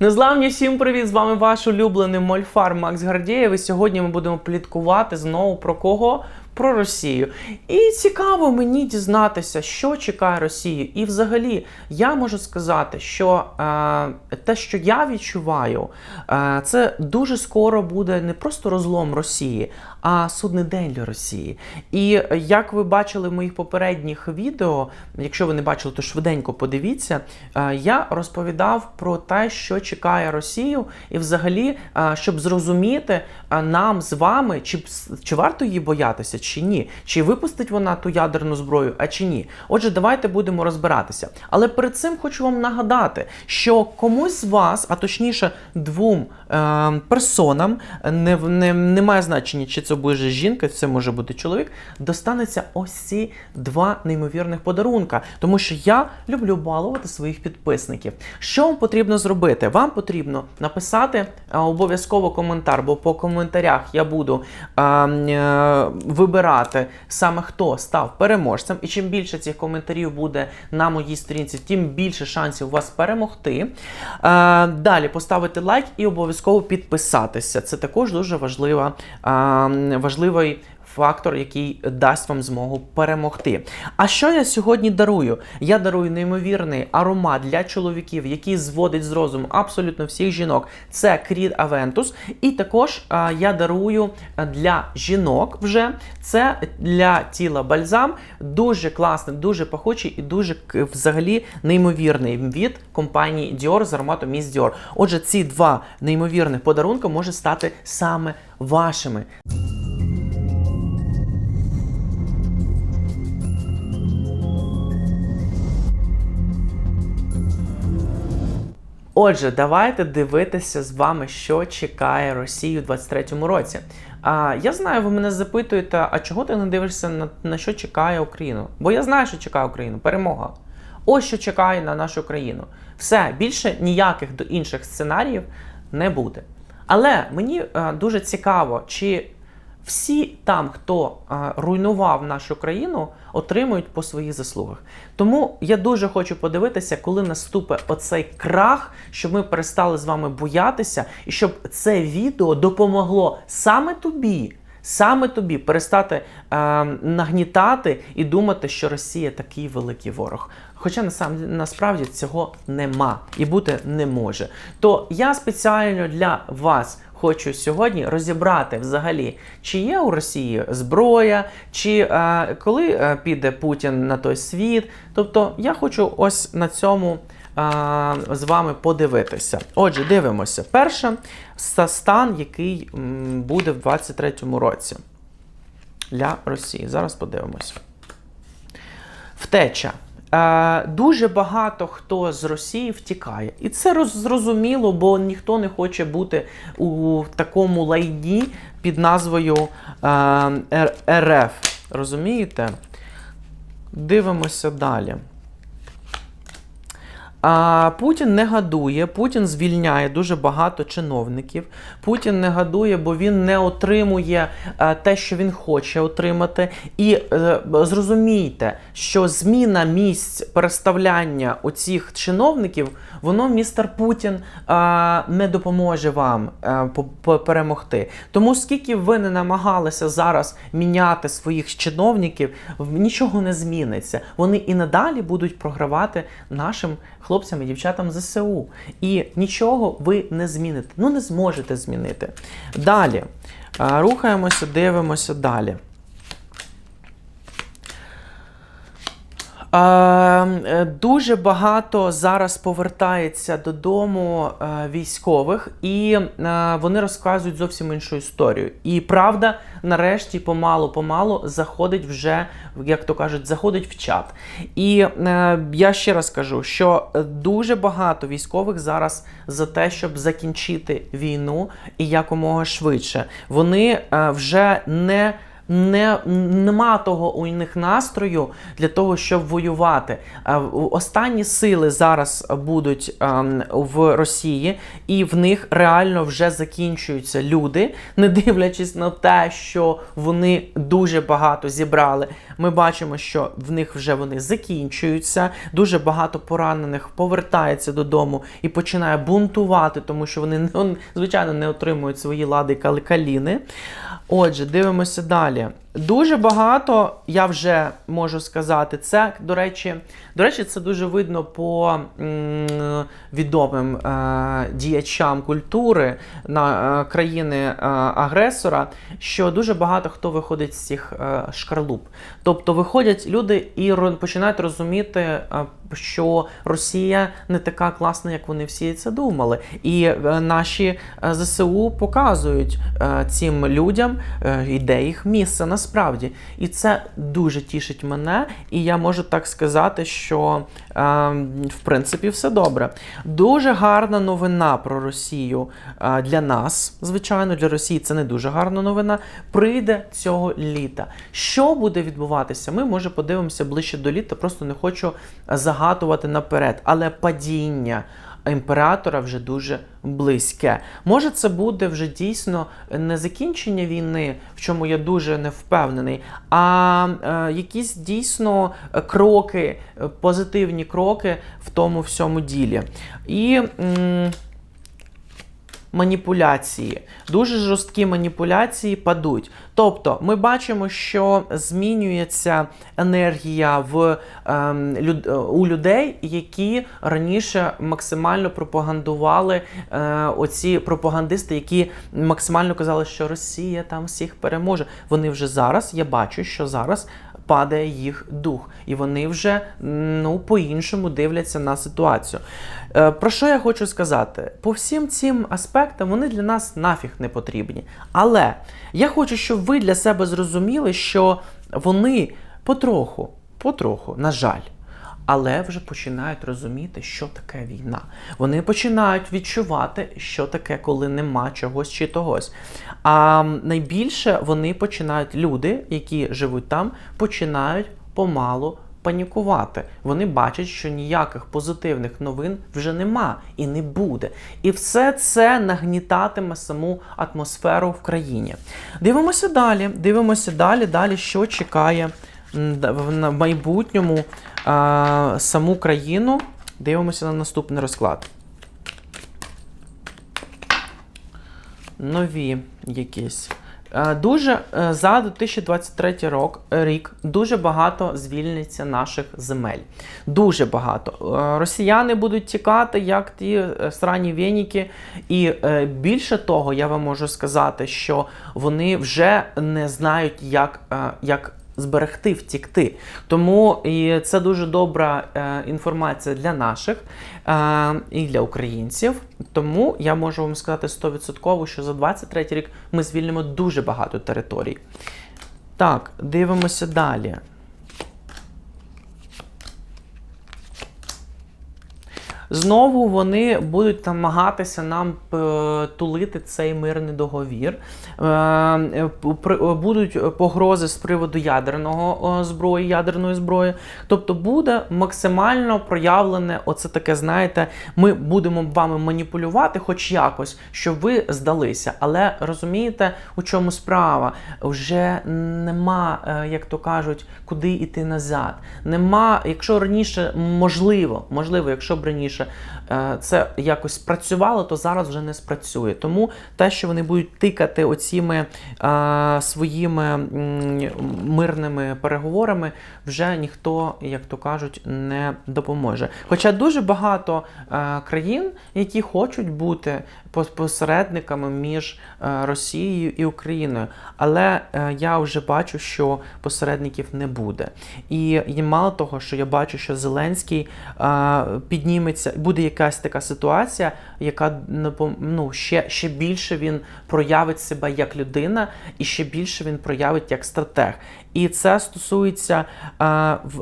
Незламні всім привіт! З вами ваш улюблений мольфар Макс Гардєєв. І сьогодні ми будемо пліткувати знову про кого? Про Росію. І цікаво мені дізнатися, що чекає Росію. І взагалі я можу сказати, що е, те, що я відчуваю, е, це дуже скоро буде не просто розлом Росії, а судний день для Росії. І е, як ви бачили в моїх попередніх відео, якщо ви не бачили, то швиденько подивіться. е, Я розповідав про те, що чекає Росію, і взагалі, е, щоб зрозуміти нам з вами, чи, чи варто її боятися, чи ні, чи випустить вона ту ядерну зброю, а чи ні. Отже, давайте будемо розбиратися. Але перед цим хочу вам нагадати, що комусь з вас, а точніше двом е, персонам, не, не, не має значення, чи це буде жінка, це може бути чоловік, достанеться ось ці два неймовірних подарунка. Тому що я люблю балувати своїх підписників. Що вам потрібно зробити? Вам потрібно написати обов'язково коментар, бо по коментарях я буду е, е, вибирати саме хто став переможцем. І чим більше цих коментарів буде на моїй сторінці, тим більше шансів у вас перемогти. Е, далі поставити лайк і обов'язково підписатися. Це також дуже важлива, е, важливий фактор, який дасть вам змогу перемогти. А що я сьогодні дарую? Я дарую неймовірний аромат для чоловіків, який зводить з розуму абсолютно всіх жінок. Це Creed Aventus. І також а, я дарую для жінок вже це для тіла бальзам. Дуже класний, дуже пахучий і дуже взагалі неймовірний від компанії Dior з ароматом Miss Dior. Отже, ці два неймовірних подарунки можуть стати саме вашими. Отже, давайте дивитися з вами, що чекає Росію у 23-му році. А, я знаю, ви мене запитуєте, а чого ти не дивишся на, на що чекає Україну? Бо я знаю, що чекає Україну. Перемога. Ось що чекає на нашу країну. Все, більше ніяких до інших сценаріїв не буде. Але мені е, дуже цікаво, чи всі там, хто е, руйнував нашу країну, отримують по своїх заслугах. Тому я дуже хочу подивитися, коли наступить оцей крах, щоб ми перестали з вами боятися, і щоб це відео допомогло саме тобі. Саме тобі перестати е, нагнітати і думати, що Росія такий великий ворог. Хоча насправді цього нема і бути не може. То я спеціально для вас хочу сьогодні розібрати взагалі, чи є у Росії зброя, чи е, коли е, піде Путін на той світ. Тобто я хочу ось на цьому а, з вами подивитися. Отже, дивимося. Перше, ста- стан, який буде в 23-му році для Росії. Зараз подивимося. Втеча. Е, дуже багато хто з Росії втікає. І це зрозуміло, бо ніхто не хоче бути у такому лайні під назвою е, РФ. Розумієте? Дивимося далі. А Путін не гадує, Путін звільняє дуже багато чиновників. Путін не гадує, бо він не отримує е, те, що він хоче отримати. І е, зрозумійте, що зміна місць переставляння оцих чиновників, воно, містер Путін, е, не допоможе вам перемогти. Тому скільки ви не намагалися зараз міняти своїх чиновників, нічого не зміниться. Вони і надалі будуть програвати нашим хлопцям і дівчатам ЗСУ. І нічого ви не зміните. Ну не зможете змінити. Далі. Рухаємося, дивимося далі. Е, е, Дуже багато зараз повертається додому е, військових, і е, вони розказують зовсім іншу історію. І правда, нарешті, помалу-помалу заходить вже, як то кажуть, заходить в чат. І е, я ще раз кажу, що е, дуже багато військових зараз за те, щоб закінчити війну і якомога швидше. Вони е, вже не не, нема того у них настрою для того, щоб воювати. Е, Останні сили зараз будуть ем, в Росії, і в них реально вже закінчуються люди, не дивлячись на те, що вони дуже багато зібрали. Ми бачимо, що в них вже вони закінчуються. Дуже багато поранених повертається додому і починає бунтувати, тому що вони звичайно не отримують свої лади кали- каліни. Отже, дивимося далі. Дуже багато, я вже можу сказати, це, до речі, до речі, це дуже видно по відомим е, діячам культури на е, країни е, що дуже багато хто виходить з цих е, шкарлуп. Тобто виходять люди і починають розуміти, що Росія не така класна, як вони всі це думали. І наші ЗСУ показують цим людям, е, і де їх місце насправді. І це дуже тішить мене, і я можу так сказати, що е, в принципі все добре. Дуже гарна новина про Росію е, для нас. Звичайно, для Росії це не дуже гарна новина. Прийде цього літа. Що буде відбуватися? Ми може подивимося ближче до літа. Просто не хочу загатувати наперед. Але падіння імператора вже дуже близьке. Може, це буде вже дійсно не закінчення війни, в чому я дуже не впевнений, а е, якісь дійсно кроки, е, позитивні кроки в тому всьому ділі. І. м, Маніпуляції, дуже жорсткі маніпуляції падуть. Тобто, ми бачимо, що змінюється енергія в ем, люд, е, у людей, які раніше максимально пропагандували е, оці пропагандисти, які максимально казали, що Росія там всіх переможе. Вони вже зараз, я бачу, що зараз падає їх дух, і вони вже ну по-іншому дивляться на ситуацію. Е, Про що я хочу сказати? По всім цим аспектам вони для нас нафіг не потрібні. Але я хочу, щоб ви для себе зрозуміли, що вони потроху, потроху, на жаль. Але вже починають розуміти, що таке війна. Вони починають відчувати, що таке, коли нема чогось чи тогось. А найбільше вони починають, люди, які живуть там, починають помалу панікувати. Вони бачать, що ніяких позитивних новин вже нема і не буде. І все це нагнітатиме саму атмосферу в країні. Дивимося далі. Дивимося далі, далі, що чекає в майбутньому а, саму країну. Дивимося на наступний розклад. Нові якісь. Дуже е, за 2023 рок, рік дуже багато звільниться наших земель. Дуже багато. Е, Росіяни будуть тікати, як ті е, срані веніки. І більше того, я вам можу сказати, що вони вже не знають, як, як зберегти, втікти. Тому і це дуже добра е, інформація для наших е, і для українців. Тому я можу вам сказати 100%, що за 23 рік ми звільнимо дуже багато територій. Так, дивимося далі. Знову вони будуть намагатися нам е, тулити цей мирний договір. Е, е, Будуть погрози з приводу ядерного зброї, ядерної зброї. Тобто буде максимально проявлене оце таке, знаєте, ми будемо вами маніпулювати, хоч якось, щоб ви здалися. Але розумієте, у чому справа? Вже нема, як то кажуть, куди йти назад. Нема, якщо раніше можливо, можливо, якщо б раніше е, це якось спрацювало, то зараз вже не спрацює. Тому те, що вони будуть тикати оціми е, своїми мирними переговорами, вже ніхто, як то кажуть, не допоможе. Хоча дуже багато е, країн, які хочуть бути посередниками між Росією і Україною, але я вже бачу, що посередників не буде. І, мало того, що я бачу, що Зеленський е, підніметься, буде якась така ситуація, яка ну, ще, ще більше він проявить себе як людина, і ще більше він проявить як стратег. І це стосується е,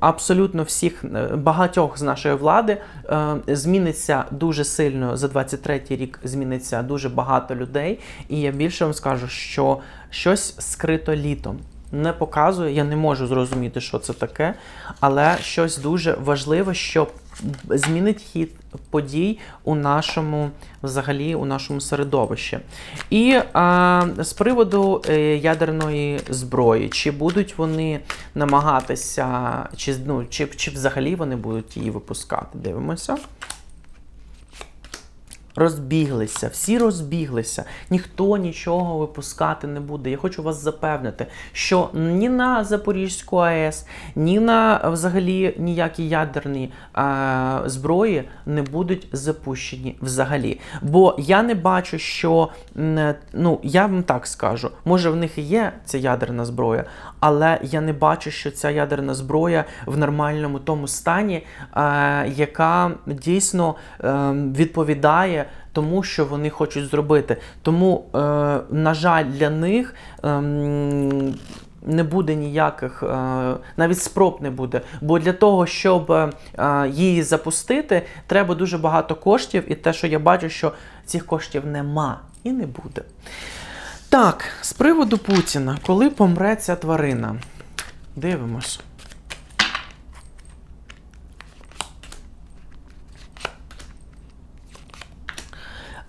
абсолютно всіх е, багатьох з нашої влади. Е, зміниться дуже сильно за 23-й рік. Зміниться дуже багато людей. І я більше вам скажу, що щось скрито літом. Не показує. Я не можу зрозуміти, що це таке, але щось дуже важливе, що змінить хід подій у нашому взагалі у нашому середовищі. І а, з приводу е, ядерної зброї, чи будуть вони намагатися, чи, ну, чи, чи взагалі вони будуть її випускати? Дивимося. Розбіглися, всі розбіглися, ніхто нічого випускати не буде. Я хочу вас запевнити, що ні на Запорізьку АЕС, ні на взагалі ніякі ядерні е, зброї не будуть запущені взагалі. Бо я не бачу, що ну я вам так скажу, може в них і є ця ядерна зброя, але я не бачу, що ця ядерна зброя в нормальному тому стані, е, яка дійсно е, відповідає тому, що вони хочуть зробити. Тому, е, на жаль, для них. ем, не буде ніяких, е, навіть спроб не буде. Бо для того, щоб е, її запустити, треба дуже багато коштів, і те, що я бачу, що цих коштів нема і не буде. Так, з приводу Путіна, коли помре ця тварина? Дивимось.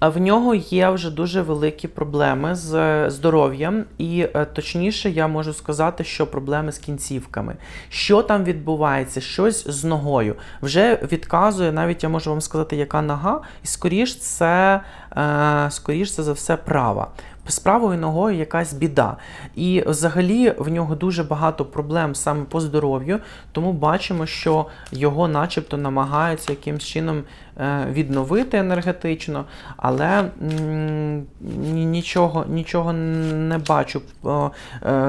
В нього є вже дуже великі проблеми з е, здоров'ям, і е, точніше, я можу сказати, що проблеми з кінцівками. Що там відбувається? Щось з ногою. Вже відказує, навіть я можу вам сказати, яка нога, і скоріш це, е, скоріш це за все права. З правою ногою якась біда. І взагалі в нього дуже багато проблем саме по здоров'ю, тому бачимо, що його начебто намагаються якимсь чином відновити енергетично, але нічого, нічого не бачу е, е,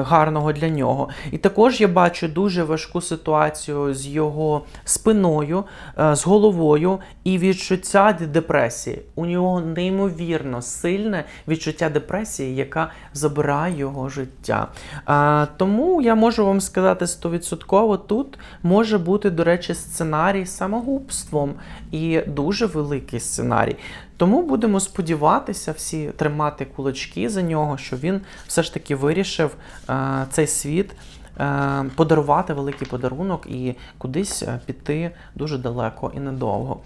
гарного для нього. І також я бачу дуже важку ситуацію з його спиною, е, з головою і відчуття депресії. У нього неймовірно сильне відчуття депресії, яка забирає його життя. Тому я можу вам сказати стовідсотково, тут може бути, до речі, сценарій самогубством і дуже великий сценарій. Тому будемо сподіватися, всі тримати кулачки за нього, що він все ж таки вирішив е, цей світ е, подарувати великий подарунок і кудись е, піти дуже далеко і надовго.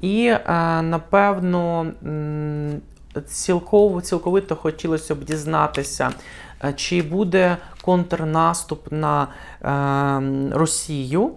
І е, напевно. Цілково, цілковито хотілося б дізнатися, чи буде контрнаступ на е, Росію.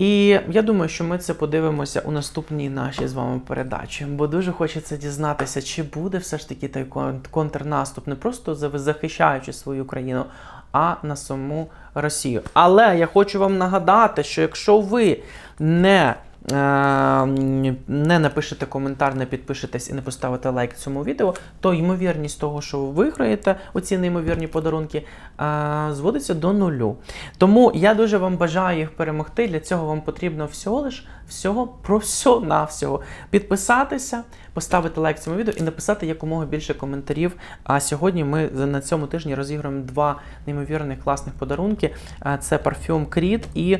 І я думаю, що ми це подивимося у наступній нашій з вами передачі. Бо дуже хочеться дізнатися, чи буде все ж таки той кон- контрнаступ, не просто за- захищаючи свою країну, а на саму Росію. Але я хочу вам нагадати, що якщо ви не не напишете коментар, не підпишетесь і не поставите лайк цьому відео, то ймовірність того, що ви виграєте оці неймовірні подарунки, е, зводиться до нулю. Тому я дуже вам бажаю їх перемогти. Для цього вам потрібно всього лиш всього про все навсього підписатися, поставити лайк цьому відео і написати якомога більше коментарів. А сьогодні ми на цьому тижні розіграємо два неймовірних класних подарунки. Це парфюм Creed і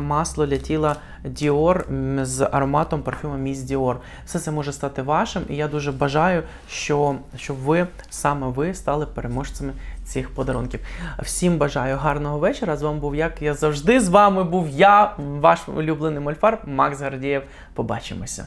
масло для тіла Dior з ароматом парфюму Miss Dior. Все це може стати вашим, і я дуже бажаю, що, щоб ви саме ви стали переможцями цих подарунків. Всім бажаю гарного вечора. З вами був як я завжди. З вами був я, ваш улюблений мольфар Макс Гардієв. Побачимося.